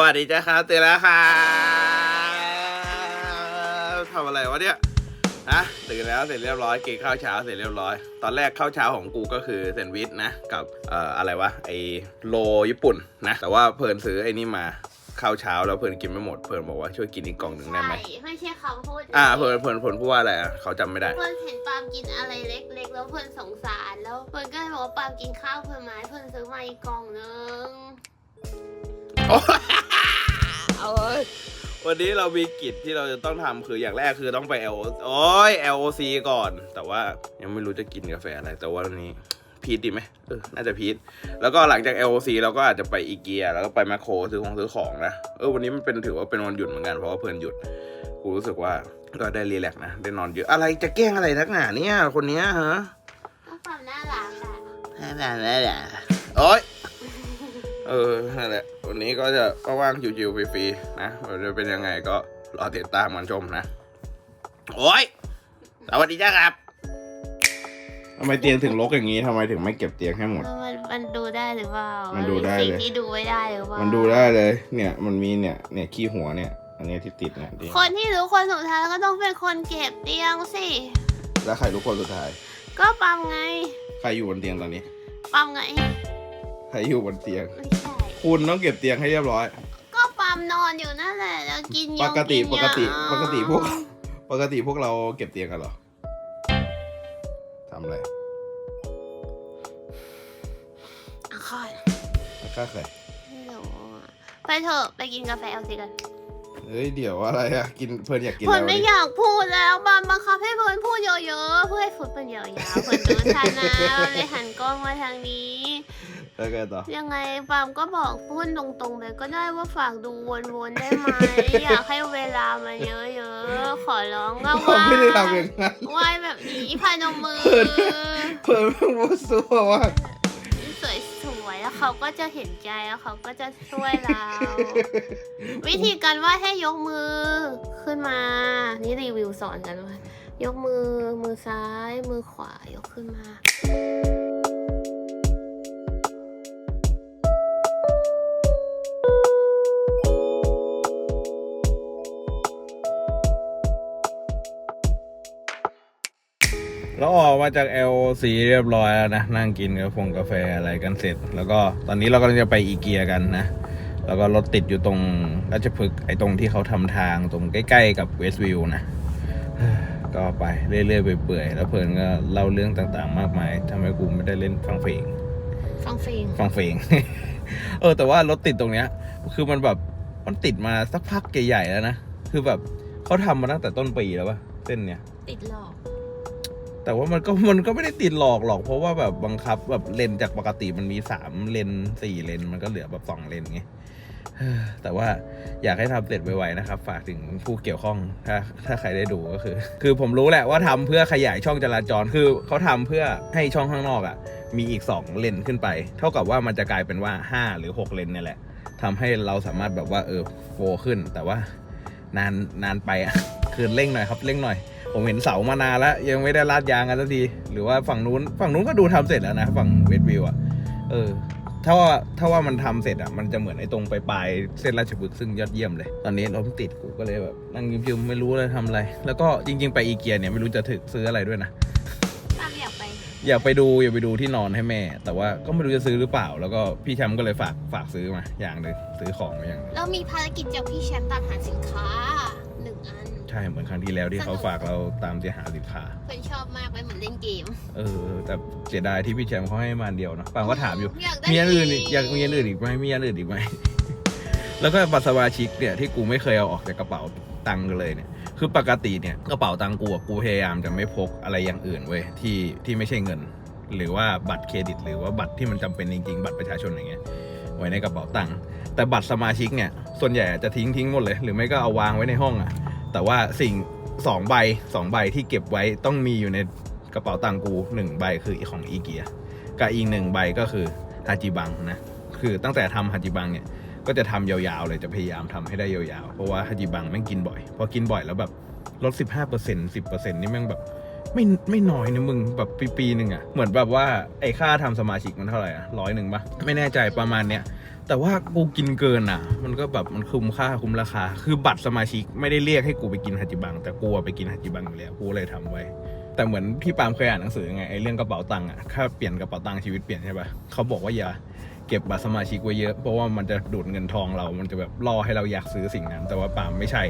วัสดีจ้าครับตื่นแล้วครับทำอะไรวะเนี่ยนะตื่นแล้วเสร็จเรียบร้อยกินข้าวเช้าเสร็จเรียบร้อย ตอนแรกข้าวเช้าของกูก็คือแซนด์วิชนะกับเอ่ออะไรวะไอโลญี่ปุ่นนะแต่ว่าเพลินซื้อไอ้นี่มาข้าวเช้าแล้วเพลินกินไม่หมดเพลินบอกว่าช่วยกินอีกกล่องหนึ่งได้ใช่ไหมไม่ใช่คำพูดอ่าเพลินเพลินเพลินพูดว่าอะไรอะเขาจำไม่ได้เพื่อนเห็นปาล์มกินอะไรเล็ก ๆ แล้วเพื่อนสงสารแล้วเพื่อนก็เลยบอกว่าปาล์มกินข้าวเพื่อนไหมเพื่อนซื้อมาอีกกล่องนึง เอาเว้ยวันนี้เรามีกิจที่เราจะต้องทำคืออย่างแรกคือต้องไป L โอ้ย LOC ก่อน แต่ว่ายังไม่รู้จะกินกาแฟอะไร แต่ว่าวันนี้พีทดีไหมเออน่าจะพีทแล้วก็หลังจาก LOC เราก็อาจจะไปอีเกียแล้วก็ไปแมคโครซื้อของซื้อของนะเออวันนี้มันเป็นถือว่าเป็นวันหยุดเหมือนกันเพราะว่าเพื่อนหยุดกูรู้สึกว่าก็ได้รีแลกซ์นะได้นอนเยอะอะไรจะแกล้งอะไรนักหนาเนี่ยคนเนี้ยฮะ ต้องความน่ารักอะนั่นแหละนั่นแหละโอ๊ย เออนั่นแหละวันนี้ก็จะว่างๆจิวๆฟรีๆนะว่าจะเป็นยังไงก็รอติดตามมันชมนะ โอ๊ยสวัสดีจ้าครับทำไมเตียงถึงรกอย่างนี้ทำไมถึงไม่เก็บเตียงให้หมดแล้วมันมันดูได้หรือเปล่ามัมันดูได้เลยสิ่งที่ดูไม่ได้หรือเปล่ามันดูได้เลย เนี่ย มันมีเนี่ย เนี่ยขี้หัวเนี่ย อันเนี้ยที่ติดเนี่ยดิคนที่รู้คนสุดท้ายก็ต้องเป็นคนเก็บเตียงสิ แล้วใครรู้คนสุดท้าย ก็ปั๊มไง ใครอยู่บนเตียงตอนนี้ ปั๊มไง ใครอยู่บนเตียง ไม่ใช่ คุณต้องเก็บเตียงให้เรียบร้อย ก็ปั๊มนอนอยู่นั่นแหละแล้วกินยปงกตินปกติยาปกติพวก ปกติพวกเราเก็บเตียงกันเหรอทำอะไรอะคอยค่าใครไม่รู้อะไปเถอะไปกินกาแฟเอาสิกันเฮ้ยเดี๋ยวอะไรอะกินเพลินอยากกินเพื่อะอนไรไม่อยากพูดแล้วบานบังคับให้เพื่อนพูดเยอะๆเพื่อให้ฟุตเป็นยาวๆเพื่อนดูชันนะเลยหันกล้องมาทางนี้ แล้วไงต่อ ยังไงปาล์มก็บอกพูดตรงๆเลยก็ได้ว่าฝากดูวนๆได้ไหม อยากให้เวลามันเยอะๆ ขอร้องก็ผมว่าไม่ได้ทำอย่างนั้น ไหวายแบบนี้พนมมือเพื่อนเพลินเพิ่งพูดซัวว่าสวยๆ แล้วเขาก็จะเห็นใจแล้วเขาก็จะช่วยเรา วิธีการวาดให้ยกมือขึ้นมา นี่รีวิวสอนกันว่ายกมือมือซ้ายมือขวายกขึ้นมา เราออกมาจาก LC เรียบร้อยแล้วนะ นั่งกินกาแฟกาแฟอะไรกันเสร็จ แล้วก็ตอนนี้เรากำลังจะไปอีเกียกันนะ แล้วก็รถติดอยู่ตรงราชพฤกษ์ไอ้ตรงที่เขาทำทางตรงใกล้ๆกับเวสต์วิวนะ ก็ไปเรื่อยๆไปเปื่อยๆแล้วเพลินก็เล่าเรื่องต่างๆ มากมายทำให้กูไม่ได้เล่นฟังเพลง ฟังเพลง ฟังเพลง เออแต่ว่ารถติดตรงเนี้ย คือมันแบบมันติดมาสักพักใหญ่ๆแล้วนะ คือแบบเขาทำมาตั้งแต่ต้นปีแล้วปะเส้นเนี้ยติดหลอก แต่ว่ามันก็มันก็ไม่ได้ติดหลอกหรอก เพราะว่าแบบบังคับแบบเลนจากปกติมันมีสามเลนสี่เลนมันก็เหลือแบบสองเลนไงแต่ว่าอยากให้ทำเสร็จไวๆนะครับ ฝากถึงผู้เกี่ยวข้องถ้าถ้าใครได้ดูก็คือ คือผมรู้แหละว่าทำเพื่อขยายช่องจราจรคือเขาทำเพื่อให้ช่องข้างนอกอะ มีอีก 2 เลนขึ้นไป เท่ากับว่ามันจะกลายเป็นว่า 5 หรือ 6 เลนเนี่ยแหละทำให้เราสามารถแบบว่าเออโฟขึ้น แต่ว่านานนานไปอะคือเร่งหน่อยครับเร่งหน่อย ผมเห็นเสามานานแล้วยังไม่ได้ลาดยางกันสักที หรือว่าฝั่งนู้นฝั่งนู้นก็ดูทำเสร็จแล้วนะ ฝั่งเวสต์วิวอะเออถ้าว่าถ้าว่ามันทำเสร็จอะมันจะเหมือนไอ้ตรงปลายๆเส้นราชพฤกษ์ซึ่งยอดเยี่ยมเลย ตอนนี้รถติดกูก็เลยแบบนั่งยิ้มๆไม่รู้เลยทำอะไร แล้วก็จริง ๆ ไปอีเกียเนี่ยไม่รู้จะถึกซื้ออะไรด้วยนะตามอยากไปอยากไปดูอยากไปดูที่นอนให้แม่ แต่ว่าก็ไม่รู้จะซื้อหรือเปล่า แล้วก็พี่แชมป์ก็เลยฝากฝากซื้อมาอย่างหนึ่งซื้อของมาอย่างหนึ่งแล้วมีภารกิจจากพี่แชมป์ตามหาสินค้าหนึ่งอัน ใช่เหมือนครั้งที่แล้วที่เขาฝากเราตามที่หาสินค้าเพื่อนชอบมากเลยเหมือนเล่นเกม เออ แต่เสียดายที่พี่แชมป์เขาให้มาอันเดียวเนอะปางก็ถามอยู่ อยากได้มีอันอื่นอีกอยากมีอันอื่นอีกไหมมีอันอื่นอีกไหม แล้วก็บัตรสมาชิกเนี่ยที่กูไม่เคยเอาออกจากกระเป๋าตังค์เลยเนี่ย คือปกติเนี่ยกระเป๋าตังค์กูอะกูพยายามจะไม่พกอะไรอย่างอื่นเว้ยที่ที่ไม่ใช่เงิน หรือว่าบัตรเครดิต หรือว่าบัตรที่มันจำเป็นจริงๆ บัตรประชาชนอย่างเงี้ยไว้ในกระเป๋าตังค์แต่บัตรสมาชิกเนี่ยส่วนใหญ่จะทิ้งทิ้งหมดเลย หรือไม่ก็เอาวางไว้ในห้องอะ แต่ว่าสิ่งสองใบสองใบที่เก็บไว้ต้องมีอยู่ในกระเป๋าตังค์กูหนึ่งใบคือของอีเกียกับอีกหนึ่งใบก็คือฮาจิบังนะคือตั้งแต่ทำฮาจิบังเนี่ยก็จะทำยาวๆเลยจะพยายามทำให้ได้ยาวๆ เพราะว่าฮาจิบังแม่งกินบ่อย พอกินบ่อยแล้วแบบลด 15% 10%นี่แม่งแบบไม่ไม่น้อยนะมึงแบบปีปีๆหนึ่งอะเหมือนแบบว่าไอ้ค่าทำสมาชิกมันเท่าไหร่อะร้อยหนึ่งปะไม่แน่ใจประมาณเนี้ย แต่ว่ากูกินเกินอะ มันก็แบบมันคุ้มค่าคุ้มราคา คือบัตรสมาชิกไม่ได้เรียกให้กูไปกินฮัจิบัง แต่กูไปกินฮัจิบังอยู่แล้วกูเลยทำไว้ แต่เหมือนที่ปามเคยอ่านหนังสือไงไอ้เรื่องกระเป๋าตังค์อะถ้าเปลี่ยนกระเป๋าตังค์ชีวิตเปลี่ยนใช่ปะเขาบอกว่าอย่าเก็บบัตรสมาชิกไว้เยอะเพราะว่ามันจะดูดเงินทองเรา มันจะแบบล่อให้เราอยากซื้อสิ่งนั้น แต่ว่าปามไม่ใช่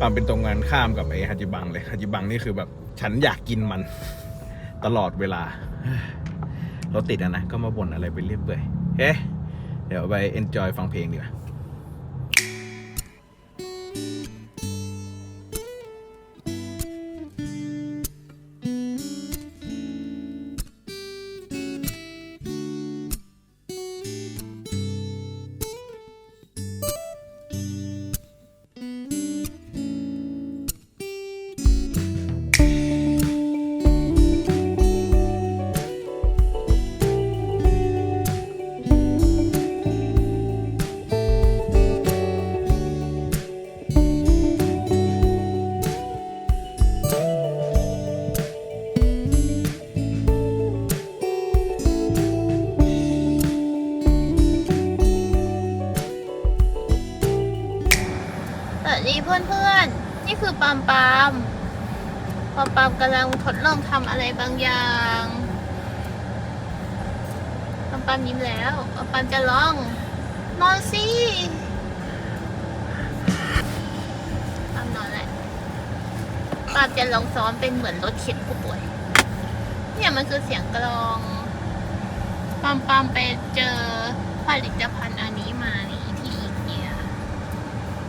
ปามเป็นตรงงานข้ามกับไอ้ฮัจิบังเลยฮัจิบังนี่คือแบบฉันอยากกินมันตลอดเวลารถติดอะนะก็มาบ่นอะไรไปเรื่อยเปื่อยเฮ้ เดี๋ยวไป enjoy ฟังเพลงดีกว่า เพื่อนๆ นี่คือปามปามปามปามกำลังทดลองทำอะไรบางอย่างปามปามยิ้มแล้วปามปามจะลอง นอนสิปามนอนแหละปามจะลองซ้อมเป็นเหมือนรถเข็นผู้ป่วย เนี่ยมันคือเสียงกลองปามปามไปเจอผลิตภัณฑ์อันนี้มา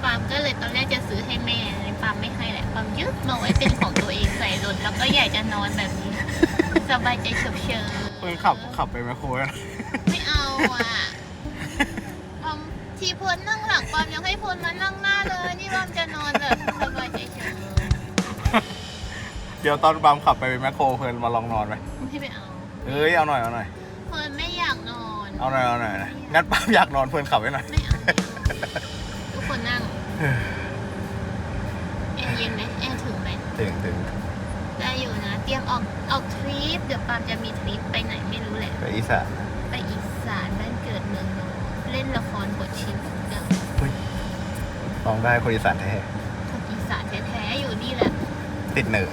ปาล์มก็เลยตอนแรกจะซื้อให้แม่เลยปาล์มไม่ให้แหละปาล์มยึดมาไว้เป็นของตัวเองใส่รถแล้วก็อยากจะนอนแบบนี้ สบายใจเฉบเฉยเพื่อนขับขับไปแมคโครนะไม่เอาอะปาล์มทีพลนั่งหลังปาล์มยังให้พลมานั่งหน้าเลย นี่ปาล์มจะนอนแบบสบายใจเฉยเดี๋ยวตอนบามขับไปแมคโครเพื่อนมาลองนอนไหมไม่ไปเอาเอ้ยเอาหน่อยเอาหน่อยพลไม่อยากนอน เอาหน่อยเอาหน่อยนะงั้นปามอยากนอนเพื่อนขับไว้หน่อยไม่เอาทุกคนนั่ง แอร์เย็นไหมแอร์ถึงไหมถึงถึงได้อยู่นะ เตรียมออกออกทริป เดี๋ยวปาล์มจะมีทริปไปไหนไม่รู้แหละ ไปอีสานไปอีสานบ้านเกิดเมืองนอนเล่นละครบทชินเก่าลองได้คนอีสานแท้คนอีสานแท้ๆอยู่นี่แหละ ติดเหนือ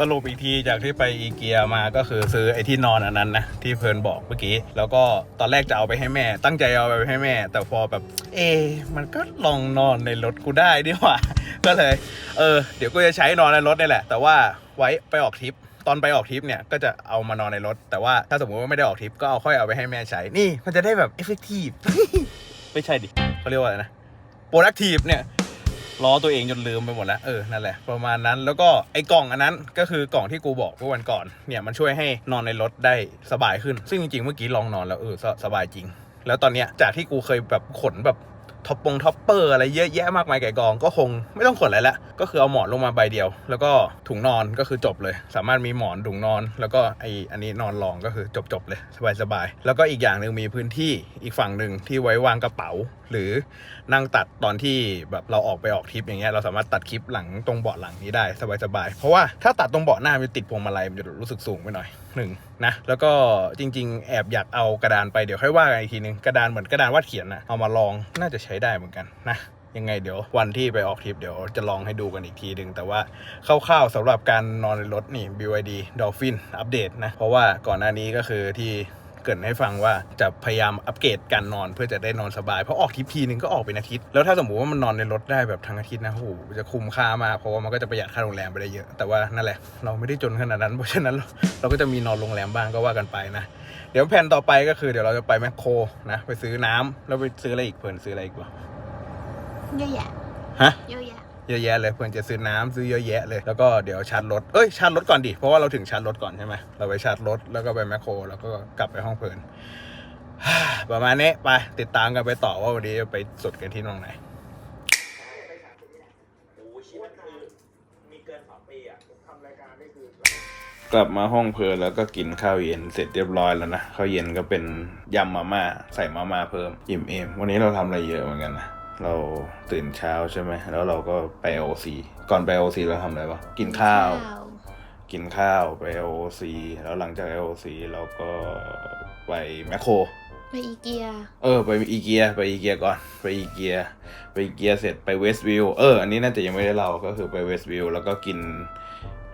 สรุปอีกทีจากที่ไปอีเกียมาก็คือซื้อไอ้ที่นอนอันนั้นนะที่เพื่อนบอกเมื่อกี้ แล้วก็ตอนแรกจะเอาไปให้แม่ ตั้งใจเอาไปให้แม่ แต่พอแบบ เอ มันก็ลองนอนในรถกูได้ดีกว่า ก็เลย เออ เดี๋ยวกูจะใช้นอนในรถนี่แหละ แต่ว่าไว้ไปออกทริปตอนไปออกทริปเนี่ยก็จะเอามานอนในรถ แต่ว่าถ้าสมมติว่าไม่ได้ออกทริปก็เอาค่อยเอาไปให้แม่ใช้นี่มันจะได้แบบเอฟเฟกตีฟไม่ใช่ดิเขาเรียกว่าอะไรนะ productive เนี่ย ล้อตัวเองจนลืมไปหมดแล้วเออนั่นแหละประมาณนั้นแล้วก็ไอ้กล่องอันนั้นก็คือกล่องที่กูบอกเมื่อวันก่อนเนี่ยมันช่วยให้นอนในรถได้สบายขึ้น ซึ่งจริงๆเมื่อกี้ลองนอนแล้วเออสสบายจริง แล้วตอนเนี้ยจากที่กูเคยแบบขนแบบท็อปปงท็อปเปอร์อะไรเยอะแยะมากมายไก่กองก็คงไม่ต้องขนอะไรละก็คือเอาหมอนลงมาใบเดียว แล้วก็ถุงนอนก็คือจบเลย สามารถมีหมอนถุงนอน แล้วก็ไออันนี้นอนรองก็คือจบจบๆเลยสบายๆแล้วก็อีกอย่างหนึ่งมีพื้นที่อีกฝั่งหนึ่งที่ไว้วางกระเป๋า หรือนั่งตัดตอนที่แบบเราออกไปออกทริปอย่างเงี้ยเราสามารถตัดคลิปหลังตรงเบาะหลังนี้ได้สบายๆเพราะว่าถ้าตัดตรงเบาะหน้ามันติดพวงมาลัยมันจะรู้สึกสูงไปหน่อยหนึ่งนะแล้วก็จริง ๆ แอบอยากเอากระดานไปเดี๋ยวค่อยว่ากันอีกทีนึงกระดานเหมือนกระดานวาดเขียนนะเอามาลองน่าจะใช้ได้เหมือนกันนะยังไงเดี๋ยววันที่ไปออกทริปเดี๋ยวจะลองให้ดูกันอีกทีหนึ่งแต่ว่าคร่าวๆสำหรับการนอนในรถนี่ BYD Dolphin อัปเดตนะ เพราะว่าก่อนหน้านี้ก็คือที่ เกรินให้ฟังว่าจะพยายามอัปเกรดการนอนเพื่อจะได้นอนสบาย เพราะออกทริปทีนึงก็ออกเป็นอาทิตย์ แล้วถ้าสมมติว่ามันนอนในรถได้แบบทั้งอาทิตย์นะโอ้โหจะคุ้มค่ามากเพราะว่ามันก็จะประหยัดค่าโรงแรมไปได้เยอะ แต่ว่านั่นแหละเราไม่ได้จนขนาดนั้น เพราะฉะนั้นเราเราก็จะมีนอนโรงแรมบ้างก็ว่ากันไปนะ เดี๋ยวแผนต่อไปก็คือเดี๋ยวเราจะไปแมคโครนะไปซื้อน้ำแล้วไปซื้ออะไรอีกเพื่อนซื้ออะไรอีกวะเยอะแยะฮะเยอะแยะ เยอะแยะเลยเพื่อนจะซื้อน้ำซื้อเยอะแยะเลยแล้วก็เดี๋ยวชาร์จรถเอ้ยชาร์จรถก่อนดิเพราะว่าเราถึงชาร์จรถก่อนใช่ไหมเราไปชาร์จรถแล้วก็ไปแมคโครแล้วก็กลับไปห้องเพลินประมาณนี้ไปติดตามกันไปต่อว่าวันนี้จะไปสุดกันที่ตรงไหนกลับมาห้องเพลินแล้วก็กินข้าวเย็นเสร็จเรียบร้อยแล้วนะข้าวเย็นก็เป็นยำมาม่าใส่มาม่าเพิ่มอิ่มเอมวันนี้เราทำอะไรเยอะเหมือนกันนะ เราตื่นเช้าใช่ไหม แล้วเราก็ไปโอซีก่อนไปโอซีเราทำอะไรวะกินข้าว กินข้าวไปโอซีแล้วหลังจากโอซีเราก็ไปแมคโคร ไปอีเกีย เออ ไปอีเกีย ไปอีเกียก่อน ไปอีเกีย ไปอีเกียเสร็จไปเวสต์วิว เออ อันนี้น่าจะยังไม่ได้เล่า ก็คือไปเวสต์วิวแล้วก็กิน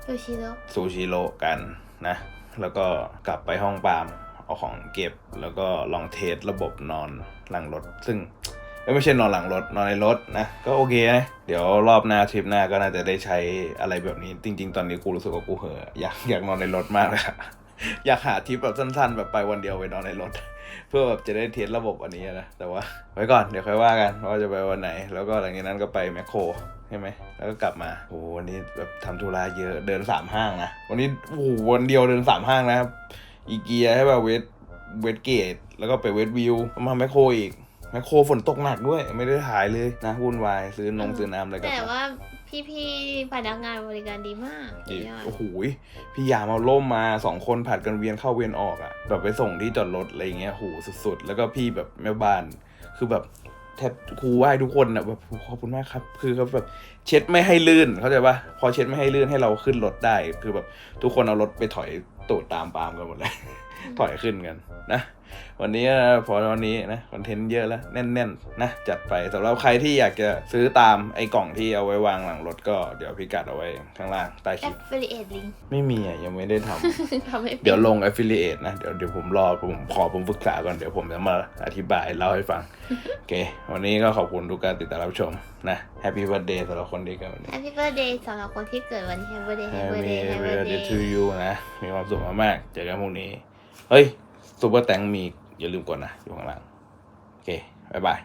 โยชิโร่ซูชิโร่กันนะ แล้วก็กลับไปห้องปาล์มเอาของเก็บแล้วก็ลองเทสระบบนอนหลังรถ ซึ่งเอ้ย ไม่ใช่นอนหลังรถนอนในรถนะก็โอเคนะเดี๋ยวรอบหน้าทริปหน้าก็น่าจะได้ใช้อะไรแบบนี้ จริง ๆ ตอนนี้กูรู้สึกว่ากูเห่อะอยากอยากนอนในรถมากเลยอะอยากหาทริปแบบสั้น ๆ แบบไปวันเดียวไปนอนในรถ เพื่อแบบจะได้เทสระบบอันนี้นะแต่ว่าไว้ก่อนเดี๋ยวค่อยว่ากันว่าจะไปวันไหน แล้วก็หลังจากนั้นก็ไปแมคโครใช่ไหมแล้วก็กลับมาโอ้วันนี้แบบทำธุระเยอะเดินสามห้างนะวันนี้โอ้วันเดียวเดินสามห้างนะครับอีเกียให้แบบเวสเวสเกต แล้วก็ไปเวสวิวมาแมคโครอีก มคโครฝนตกหนักด้วย ไม่ได้ถ่ายเลยนะวุ่นวายซื้อนงซื้อน้ำอะไรกันแต่ว่าพี่ๆพนักงานบริการดีมากอีกยอดโอ้โหยพี่ยามเอาล่มมาสองคนผัดกันเวียนเข้าเวียนออกอะ่ะแบบไปส่งที่จอดรถอะไรเงี้ยโหสุดๆ แล้วก็พี่แบบแม่บ้าน คือแบบแทบครูไหว้ทุกคนอะแบบขอบคุณมากครับ คือเขาแบบเช็ดไม่ให้ลื่นเข้าใจปะพอเช็ดไม่ให้ลื่นให้เราขึ้นรถได้ คือแบบทุกคนเอารถไปถอยตูดตามปาล์มกันหมดเลย ถอยขึ้นกันนะ วันนี้นะพอวันนี้นะคอนเทนต์เยอะแล้วแน่นๆนะจัดไปสำหรับใครที่อยากจะซื้อตามไอ้กล่องที่เอาไว้วางหลังรถก็เดี๋ยวพิกัดเอาไว้ข้างล่างใต้คแอลิปฟเฟลิเอตลิงไม่มีอะยังไม่ได้ทำทำให้ป็นเดี๋ยวลง affiliate นะเดี๋ยวเดี๋ยวผมรอผมขอผมปรึกษาก่อนเดี๋ยวผมจะมาอธิบายเล่าให้ฟังโอเค วันนี้ก็ขอบคุณทุกการติดตามรับชมนะ Happy Birthday สำหรับคนที่เกิดวันนี้แฮปปี้เบิร์ดเดย์สำหรับคนที่เกิดวันนี้แฮปปี้เบิร์ดเดย์แฮปปี้เบิร์ด Happy เดย์แฮปปี้เบิร์ดเด Birthday ย์ to you นะ มีความสุขมากๆเจอกันพรุ่งนี้ เฮ้ยซูเปอร์แตงมีอย่าลืมกดนะอยู่ข้างล่างโอเคบ๊ายบาย